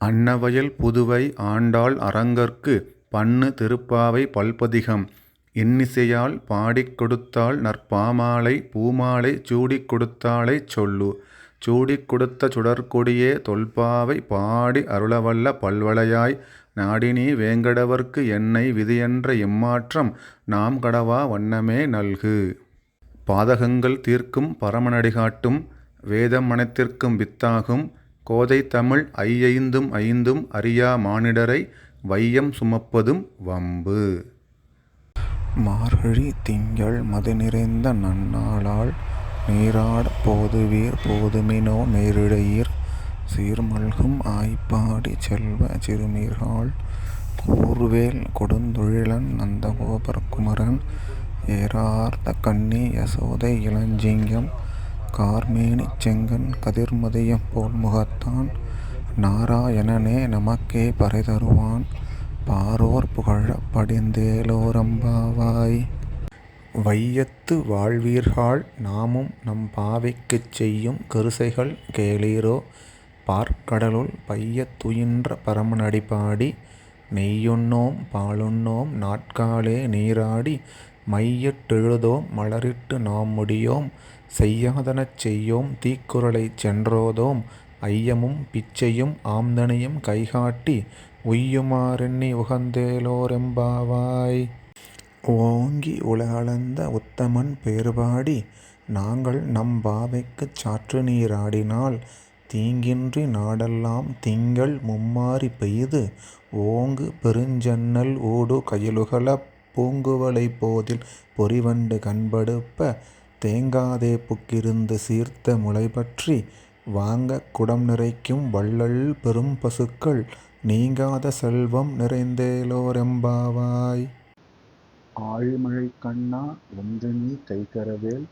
அன்னவயல் புதுவை ஆண்டாள் அரங்கற்கு பண்ணு திருப்பாவை பல்பதிகம் இன்னிசையால் பாடிக் கொடுத்தாள் நற்பாமாலை பூமாலை சூடிக் கொடுத்தாளைச் சொல்லு. சூடிக் கொடுத்த சுடற்கொடியே தொல்பாவை பாடி அருளவல்ல பல்வளையாய் நாடினி வேங்கடவர்க்கு என்னை விதியென்ற இம்மாற்றம் நாம் கடவா வண்ணமே நல்கு. பாதகங்கள் தீர்க்கும் பரமநடிகாட்டும் வேதம் மனத்திற்கும் வித்தாகும் கோதைத்தமிழ் ஐயைந்தும் ஐந்தும் அறியா மானிடரை வையம் சுமப்பதும் வம்பு. மார்கழி திங்கள் மது நிறைந்த நன்னாளால் நீராட போதுவீர் போதுமினோ நேரிழையீர். சீர்மல்கும் ஆய்ப்பாடி செல்வ சிறுமீர்கள் கூர்வேல் கொடுந்தொழிலன் நந்தகோபர் குமரன் ஏரார்ந்த கண்ணி யசோதை இளஞ்சிங்கம். கார்மேனிச் செங்கண் கதிர்மதியம் போல்முகத்தான் நாராயணனே நமக்கே பறை தருவான் பாரோர் புகழப் படிந்தேலோரம்பாவாய் வையத்து வாழ்வீர்காள் நாமும் நம் பாவைக்குச் செய்யும் கருசைகள் கேளீரோ. பாற்கடலுள் பையத் துயின்ற பரமனடி பாடி நெய்யுண்ணோம் பாலுண்ணோம் நாட்காலே நீராடி. மையட்டெழுதோம் மலரிட்டு நாம் முடியோம் செய்யாதனச் செய்யோம் தீக்குறளைச் சென்றோதோம் ஐயமும் பிச்சையும் ஆம்தனையும் கைகாட்டி உய்யுமாறெண்ணி உகந்தேலோரெம்பாவாய். ஓங்கி உலகளந்த உத்தமன் பேர்பாடி நாங்கள் நம் பாவைக்குச் சாற்று நீராடினால் தீங்கின்றி நாடெல்லாம் திங்கள் மும்மாறி பெய்து ஓங்கு பெருஞ்சன்னல் ஊடு கயலுகளப் பூங்குவளை போதில் பொறிவண்டு கண்படுப்ப தேங்காதே புக்கிருந்து சீர்த்த முளைபற்றி வாங்கக் குடம் நிறைக்கும் வள்ளல் பெரும் பசுக்கள் நீங்காத செல்வம் நிறைந்தேலோரெம்பாவாய். ஆழிமழை கண்ணா வந்துநீ கைகரவேல்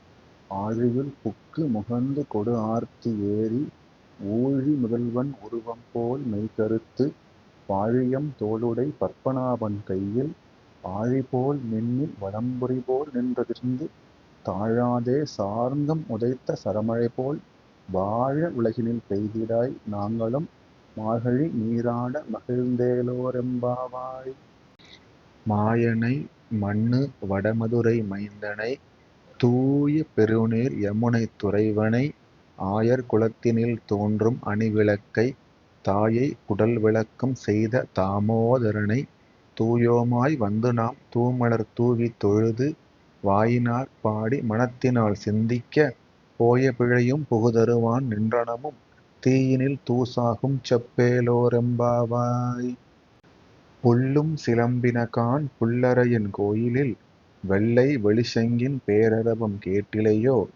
ஆழியுள் புக்கு முகந்து கொடு ஆர்த்தி ஏறி ஊழி முதல்வன் உருவம் போல் மெய்கருத்து பாழியம் தோளுடை பற்பனாபன் கையில் ஆழிபோல் மின்னி வலம்புரிபோல் நின்றதிர்ந்து தாழாதே சார்ந்தம் உதைத்த சரமழைபோல் வாழ உலகினில் பெய்திடாய் நாங்களும் மார்கழி நீராட மகிழ்ந்தேலோரெம்பாவாய். மாயனை மண்ணு வடமதுரை மைந்தனை தூய பெருநீர் யமுனைத் துறைவனை ஆயர் குலத்தினில் தோன்றும் அணிவிளக்கை குடல் விளக்கம் செய்த தாமோதரனை தூயோமாய் வந்துநாம் தூமலர் தூவித் தொழுது வாயினாற் பாடி மனத்தினால் சிந்திக்க போய பிழையும் புகுதருவான் நின்றனமும் தீயினில் தூசாகும் செப்பேலோரெம்பாவாய். புல்லும் சிலம்பினகாண் புல்லரையன் கோயிலில் வெள்ளை வெளிச்செங்கின் பேரரவம் கேட்டிலையோ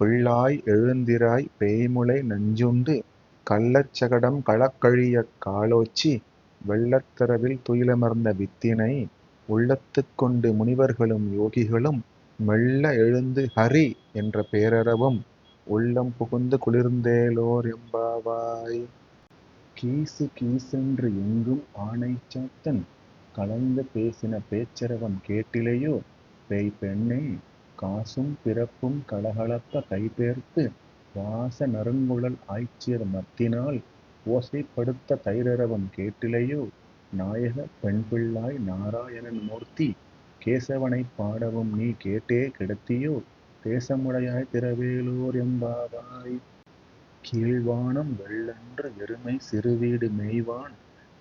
பிள்ளாய் எழுந்திராய் பேய்முலை நஞ்சுண்டு கள்ளச் சகடம் களக்கழியக் காலோச்சி வெள்ளத் தரவில் துயிலமர்ந்த வித்தினை உள்ளத்துக் கொண்டு முனிவர்களும் யோகிகளும் மெள்ள எழுந்து ஹரி என்ற பேரறவும் உள்ளம் புகுந்து குளிர்ந்தேலோரெம்பாவாய். கீசு கீசென்று எங்கும் ஆனைச் சாத்தன் கலந்து பேசின பேச்சரவம் கேட்டிலையோ பேய்ப்பெண்ணே காசும் பிறப்பும் கலகலப்ப கைபேர்த்து வாச நறுங்குழல் ஆய்ச்சியர் மத்தினால் ஓசைப்படுத்த தைரரவம் கேட்டிலையோ? நாயகப் பெண்பிள்ளாய் நாராயணன் மூர்த்தி கேசவனைப் பாடவும் நீ கேட்டே கிடத்தியோ? தேசமுடையாய் திரவேலோரெம்பாவாய். கீழ்வானம் வெள்ளன்று எருமை சிறுவீடு மேய்வான்.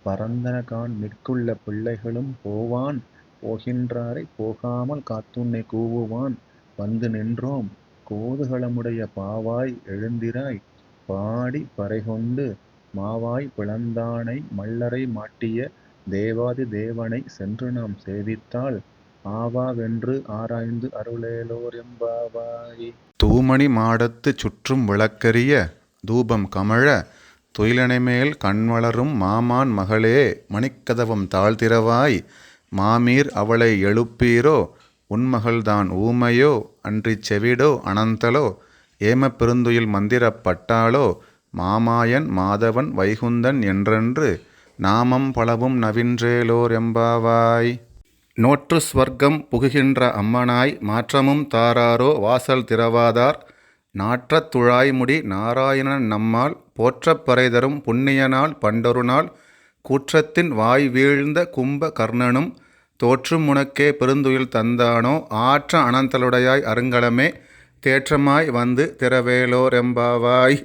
பரந்தனகான் நிற்குள்ள பிள்ளைகளும் போவான். போகின்றாரை போகாமல் காத்துன்னை கூவுவான். வந்து நின்றோம் கோதுகளமுடைய பாவாய் எழுந்திராய். பாடிப் பறைகொண்டு மாவாய் பிளந்தானை மல்லரை மாட்டிய தேவாதி தேவனைச் சென்றுநாம் சேவித்தால் ஆவாவென்று ஆராய்ந்து அருளேலோரெம்பாவாய். தூமணி மாடத்துச் சுற்றும் விளக்கரிய தூபம் கமழ துயிலணைமேல் கண்வளரும் மாமான் மகளே மணிக்கதவம் தாழ்திறவாய் மாமீர் அவளை எழுப்பீரோ உன்மகள்தான் ஊமையோ அன்றிச் செவிடோ அனந்தலோ ஏமப் பெருந்துயில் மந்திரப் பட்டாளோ மாமாயன் மாதவன் வைகுந்தன் என்றென்று நாமம் பலவும் நவின்றேலோரெம்பாவாய். நோற்று ஸ்வர்க்கம் புகுகின்ற அம்மனாய் மாற்றமும் தாராரோ வாசல் திறவாதார். நாற்றத் துழாய்முடி நாராயணன் நம்மால் போற்றப் பறைதரும் புண்ணியனால் பண்டொரு நாள் கூற்றத்தின் வாய் வீழ்ந்த கும்ப கர்ணனும் தோற்றும் உனக்கே பெருந்துயில் தந்தானோ. ஆற்ற அனந்தலுடையாய் அருங்கலமே தேற்றமாய் வந்து திறவேலோரெம்பாவாய்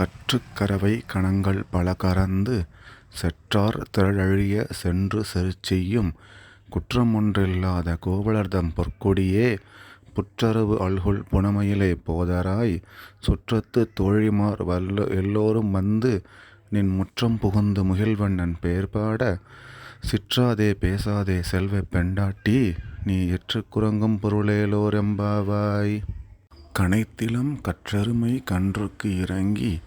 கற்றுக்கரவை கணங்கள் பல கறந்து செற்றார் திரழழிய சென்று செருச்செய்யும் குற்றமொன்றில்லாத கோவலர்தம் பொற்கொடியே புற்றரவு அல்குல் புனமையிலே போதராய். சுற்றத்து தோழிமார் வல்ல எல்லோரும் வந்து நின் முற்றம் புகுந்து முகில்வண்ணன் பேர்பாட சிற்றாதே பேசாதே செல்வ பெண்டாட்டி நீ எற்று குரங்கும் பொருளேலோரெம்பாவாய் கனைத்திலம் கற்றெருமை கன்றுக்கு இறங்கி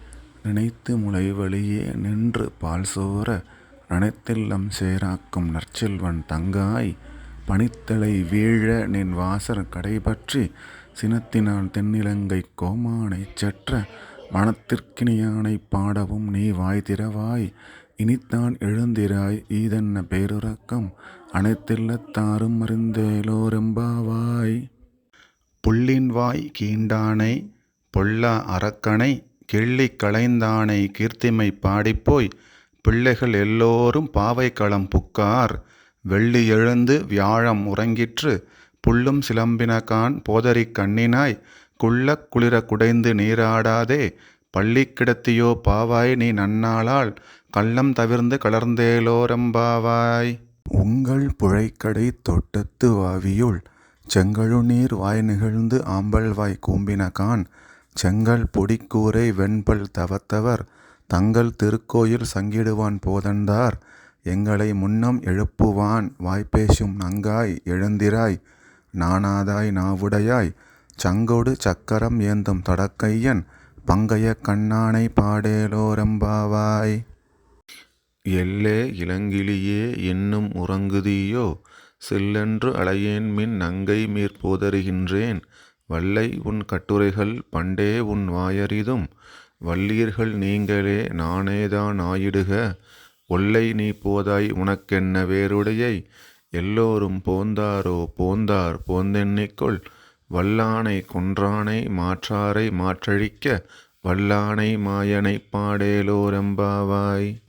நினைத்து முளைவழியே நின்று பால் சோர நனைத்தில்லம் சேராக்கும் நற்செல்வன் தங்காய் பனித்தலை வீழ நின் வாசற் கடைபற்றி சினத்தினான் தென்னிலங்கை கோமானைச் செற்ற மனத்திற்கினியானைப் பாடவும் நீ வாய் திறவாய். இனித்தான் எழுந்திராய் ஈதென்ன பேருறக்கம். அனைத்தில்லத்தாரும் அறிந்தேலோரெம்பாவாய். புள்ளின் வாய் கீண்டானை பொல்லா அரக்கனை கிள்ளிக் களைந்தானை கீர்த்திமை பாடிப்போய் பிள்ளைகள் எல்லோரும் பாவைக்களம் புக்கார். வெள்ளி எழுந்து வியாழம் உறங்கிற்று புல்லும் சிலம்பினகான் போதரிக் கண்ணினாய் குள்ளக் குளிர குடைந்து நீராடாதே பள்ளி கிடத்தியோ பாவாய் நீ நன்னாளால் கள்ளம் தவிர்ந்து கலர்ந்தேலோரம்பாவாய் உங்கள் புழைக்கடை தோட்டத்து வாவியுள் செங்கழுநீர் வாய் நிகழ்ந்து ஆம்பல்வாய் கூம்பினகான் செங்கல் பொடிக்கூரை வெண்பல் தவத்தவர் தங்கள் திருக்கோயில் சங்கிடுவான் போதந்தார் எங்களை முன்னம் எழுப்புவான் வாய்ப்பேசும் நங்காய் எழுந்திராய் நானாதாய் நாவுடையாய் சங்கொடு சக்கரம் ஏந்தும் தடக்கையன் பங்கைய கண்ணானை பாடேலோரம்பாவாய். எல்லே இளங்கிளியே என்னும் உறங்குதியோ செல்லென்று அலையேன் மின் நங்கை மீர் வல்லை உன் கட்டுரைகள் பண்டே உன் வாயறிதும். வல்லீர்கள் நீங்களே நானேதான் ஆயிடுக ஒல்லை நீ போதாய் உனக்கென்ன வேறுடையை? எல்லோரும் போந்தாரோ? போந்தார் போந்தெண்ணிக்கொள். வல்லானை கொன்றானை மாற்றாரை மாற்றழிக்க. வல்லானை மாயனைப் பாடேலோரெம்பாவாய்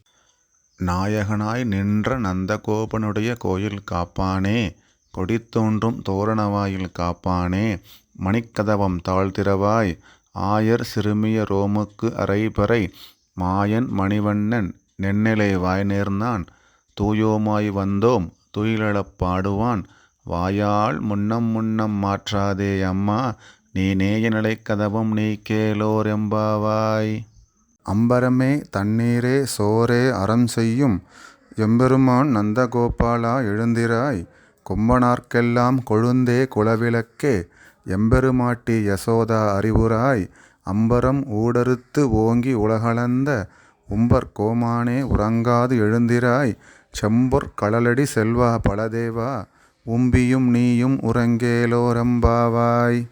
நாயகனாய் நின்ற நந்தகோபனுடைய கோயில் காப்பானே. கொடித்தோன்றும் தோரணவாயில் காப்பானே. மணிக்கதவம் தாழ்த்திரவாய் ஆயர் சிறுமிய ரோமுக்கு அரைபறை. மாயன் மணிவண்ணன் நெண்ணிலை வாய் நேர்ந்தான் தூயோமாய் வந்தோம் துயிலழப் பாடுவான். வாயால் முன்னம் முன்னம் மாற்றாதே அம்மா. நீ நேய நிலைக்கதவம் நீ கேளோரெம்பாவாய் அம்பரமே தண்ணீரே சோரே அறம் செய்யும். எம்பெருமான் நந்தகோபாலா எழுந்திராய். கொம்பனார்க்கெல்லாம் கொழுந்தே குலவிளக்கே. எம்பெருமாட்டி யசோதா அறிவுராய். அம்பரம் ஊடறுத்து ஓங்கி உலகளந்த. உம்பர் கோமானே உறங்காது எழுந்திராய். செம்பொற் கடலடி செல்வா பலதேவா. உம்பியும் நீயும் உறங்கேலோரம்பாவாய்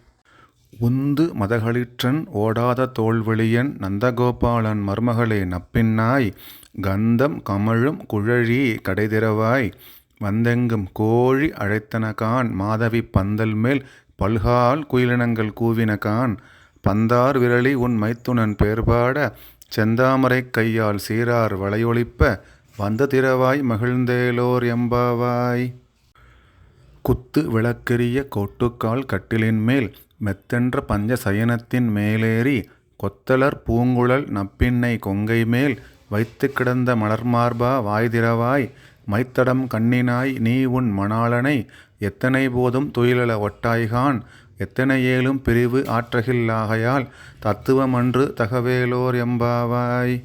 உந்து மதகளிற்றன் ஓடாத தோள்வெளியன் நந்தகோபாலன் மருமகளே நப்பின்னாய் கந்தம் கமழும் குழழி கடைதிரவாய் வந்தெங்கும் கோழி அழைத்தனகான் மாதவி பந்தல் மேல் பல்கால் குயிலினங்கள் கூவினகான் பந்தார் விரலி உன் மைத்துனன் பேர்பாட செந்தாமரைக் கையால் சீரார் வளையொழிப்ப வந்த திரவாய் மகிழ்ந்தேலோர் எம்பாவாய். குத்து விளக்கெரிய கோட்டுக்கால் கட்டிலின் மேல் மெத்தென்ற பஞ்ச சயனத்தின் மேலேறி கொத்தலர் பூங்குழல் நப்பின்னை கொங்கை மேல் வைத்து கிடந்த மலர்மார்பா வாய்திரவாய் மைத்தடம் கண்ணினாய் நீ உன் மணாளனை எத்தனை போதும் துயிலல ஒட்டாய்கான் எத்தனை ஏழும் பிரிவு ஆற்றகில்லாகையால் தத்துவமன்று தகவேலோர் எம்பாவாய்.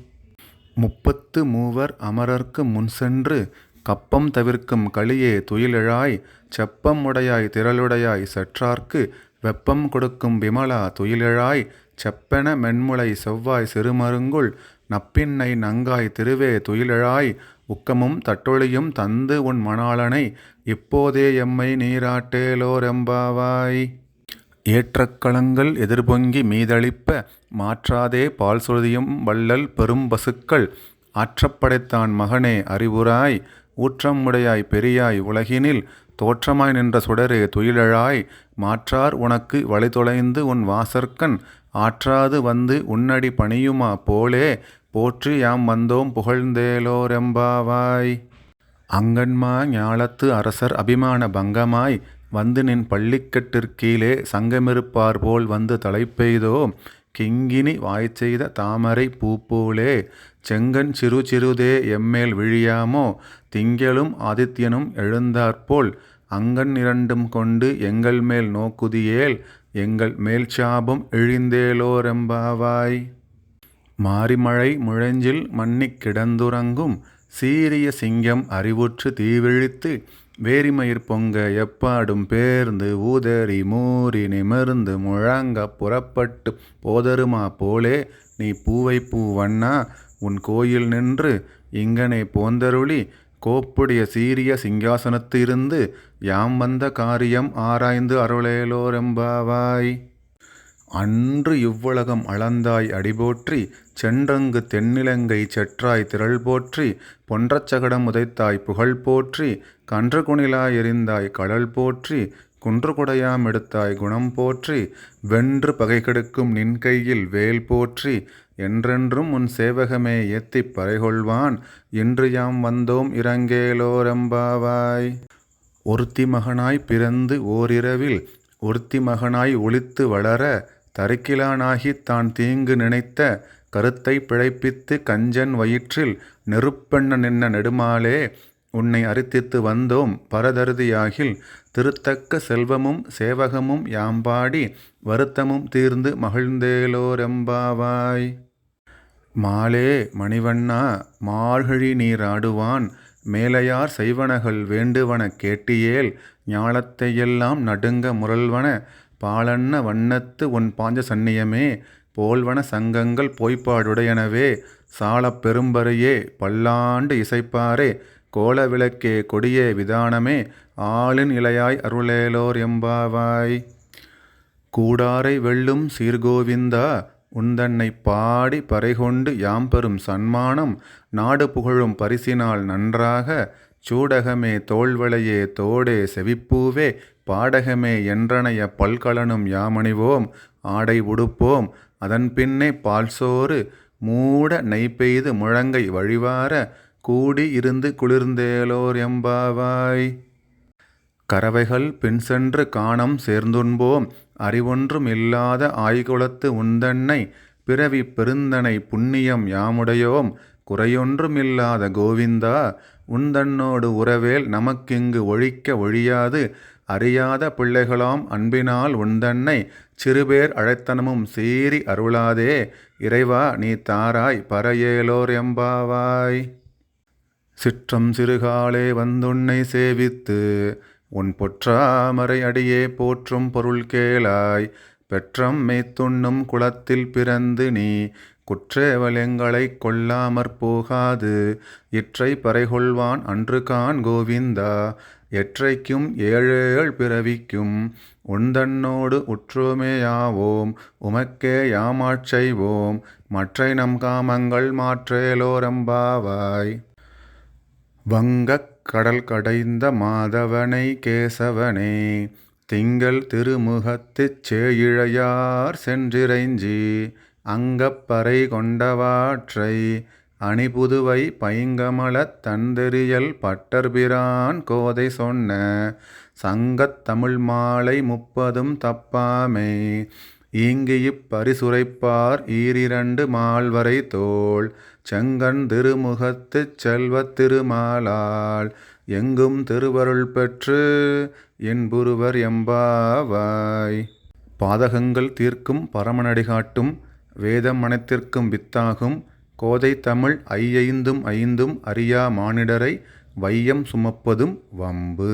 முப்பத்து மூவர் அமரர்க்கு முன் சென்று கப்பம் தவிர்க்கும் களியே துயிலெழாய் செப்பம் உடையாய் திரளுடையாய் சற்றார்க்கு வெப்பம் கொடுக்கும் விமலா துயிலிழாய் செப்பென மென்முளை செவ்வாய் சிறுமருங்குள் நப்பின்னை நங்காய் திருவே துயிலிழாய் உக்கமும் தட்டொழியும் தந்து உன் மணாளனை இப்போதே எம்மை நீராட்டேலோரெம்பாவாய் ஏற்றக்களங்கள் எதிர்பொங்கி மீதளிப்ப மாற்றாதே பால் சொரியும் வள்ளல் பெரும் பசுக்கள் ஆற்றப்படைத்தான் மகனே அறிவுராய் ஊற்றமுடையாய் பெரியாய் உலகினில் தோற்றமாய் நின்ற சுடரே துயிலழாய் மாற்றார் உனக்கு வழிதொலைந்து உன் வாசற்கண் ஆற்றாது வந்து உன்னடி பணியுமா? போலே போற்றி யாம் வந்தோம் புகழ்ந்தேலோரெம்பாவாய். அங்கன்மா ஞாலத்து அரசர் அபிமான பங்கமாய் வந்து நின் பள்ளிக்கட்டிற்கீழே சங்கமிருப்பார் போல் வந்து தலைப்பெய்தோ கிங்கினி வாய்ச்செய்த தாமரை பூப்போலே செங்கன் சிறு சிறுதே எம்மேல் விழியாமோ? திங்களும் ஆதித்யனும் எழுந்தாற்போல் அங்கண் இரண்டும் கொண்டு எங்கள் மேல் நோக்குதியேல் எங்கள் மேல் சாபம் இழிந்தேலோரெம்பாவாய் மாரிமழை முழஞ்சில் மன்னிக் கிடந்துறங்கும் சீரிய சிங்கம் அறிவுற்று தீவிழித்து வேரிமயிர் பொங்க எப்பாடும் பேர்ந்து ஊதறி மூறி நிமிர்ந்து முழங்க புறப்பட்டு போதருமா போலே நீ பூவை பூவண்ணா உன் கோயில் நின்று இங்கனே போந்தருளி கோப்புடைய சீரிய சிங்காசனத்து இருந்து யாம் வந்த காரியம் ஆராய்ந்து அருளேலோரெம்பாவாய் அன்று இவ்வுலகம் அளந்தாய் அடிபோற்றி சென்றங்கு தென்னிலங்கை செற்றாய் திரள் போற்றி பொன்றச்சகடம் உதைத்தாய் புகழ் போற்றி கன்று குணிலாய் எறிந்தாய் கடல் போற்றி குன்று குடையாம் எடுத்தாய் குணம் போற்றி வென்று பகை கெடுக்கும் நின் கையில் வேல் போற்றி என்றென்றும் உன் சேவகமே ஏத்திப் பறைகொள்வான் இன்று யாம் வந்தோம் இரங்கேலோரெம்பாவாய் ஒருத்தி மகனாய் பிறந்து ஓரிரவில் ஒருத்தி மகனாய் ஒளித்து வளர தருக்கிலானாகி தான் தீங்கு நினைத்த கருத்தை பிழைப்பித்து கஞ்சன் வயிற்றில் நெருப்பெண்ண நின்ன நெடுமாலே உன்னை அரித்தித்து வந்தோம் பரதருதியாகில் திருத்தக்க செல்வமும் சேவகமும் யாம்பாடி வருத்தமும் தீர்ந்து மகிழ்ந்தேலோரெம்பாவாய். மாலே மணிவண்ணா மார்கழி நீராடுவான் மேலையார் செய்வனகள் வேண்டுவன கேட்டியேல் ஞாலத்தையெல்லாம் நடுங்க முரல்வன பாலன்ன வண்ணத்து உன் பாஞ்ச சன்னியமே போல்வன சங்கங்கள் பொய்ப்பாடுடையனவே சாலப் பெரும்பறையே பல்லாண்டு இசைப்பாரே கோல விளக்கே கொடியே விதானமே ஆளின் இலையாய் அருளேலோர் எம்பாவாய். கூடாரை வெல்லும் சீர்கோவிந்தா உந்தன்னை பாடி பறைகொண்டு யாம் பெறும் சன்மானம் நாடு புகழும் பரிசினால் நன்றாக சூடகமே தோல்வளையே தோடே செவிப்பூவே பாடகமே என்றனைய பல்கலனும் யாமணிவோம் ஆடை உடுப்போம் அதன் பின்னே பால்சோறு மூட நெய் பெய்து முழங்கை வழிவார கூடி இருந்து குளிர்ந்தேலோர் எம்பாவாய். கறவைகள் பின் சென்று காணம் சேர்ந்துண்போம். அறிவொன்றும் இல்லாத ஆய்குலத்து உந்தன்னை பிறவி பெருந்தனை புண்ணியம் யாமுடையோம். குறையொன்றுமில்லாத கோவிந்தா உந்தன்னோடு உறவேல் நமக்கிங்கு ஒழிக்க ஒழியாது. அறியாத பிள்ளைகளாம் அன்பினால் உந்தன்னை சிறுபேர் அழைத்தனமும் சீறி அருளாதே. இறைவா நீ தாராய் பறையேலோர் எம்பாவாய். சிற்றம் சிறுகாலே வந்துன்னை சேவித்து உன் பொற்றாமரை அடியே போற்றும் பொருள் கேளாய் பெற்றம் மெய்த்துண்ணும் குளத்தில் பிறந்து நீ குற்றேவலெங்களைக் கொள்ளாமற் போகாது இற்றை பறைகொள்வான் அன்று கான் கோவிந்தா எற்றைக்கும் ஏழேழ் பிறவிக்கும் உந்தன்னோடு உற்றோமேயாவோம் உமக்கே யாமாட்செய்வோம் மற்றை நம் காமங்கள் மாற்றேலோரம்பாவாய் வங்கக் கடல் கடைந்த மாதவனை கேசவனே திங்கள் திருமுகத்துச் சேயிழையார் சென்றிறைஞ்சி அங்கப்பறை கொண்டவாற்றை அணிபுதுவை பைங்கமலத் தந்தெறியல் பட்டர்பிரான் கோதை சொன்ன சங்கத் தமிழ் மாலை முப்பதும் தப்பாமே ஈங்கியிப் பரிசுரைப்பார் ஈரிரண்டு மால்வரை தோள் செங்கண் திருமுகத்துச் செல்வத் திருமாலால் எங்கும் திருவருள் பெற்று என்புருவர் எம்பாவாய். பாதகங்கள் தீர்க்கும் பரமநடிகாட்டும் வேதம் அனைத்திற்கும் வித்தாகும் கோதை தமிழ் ஐயைந்தும் ஐந்தும் அறியா மானிடரை வையம் சுமப்பதும் வம்பு.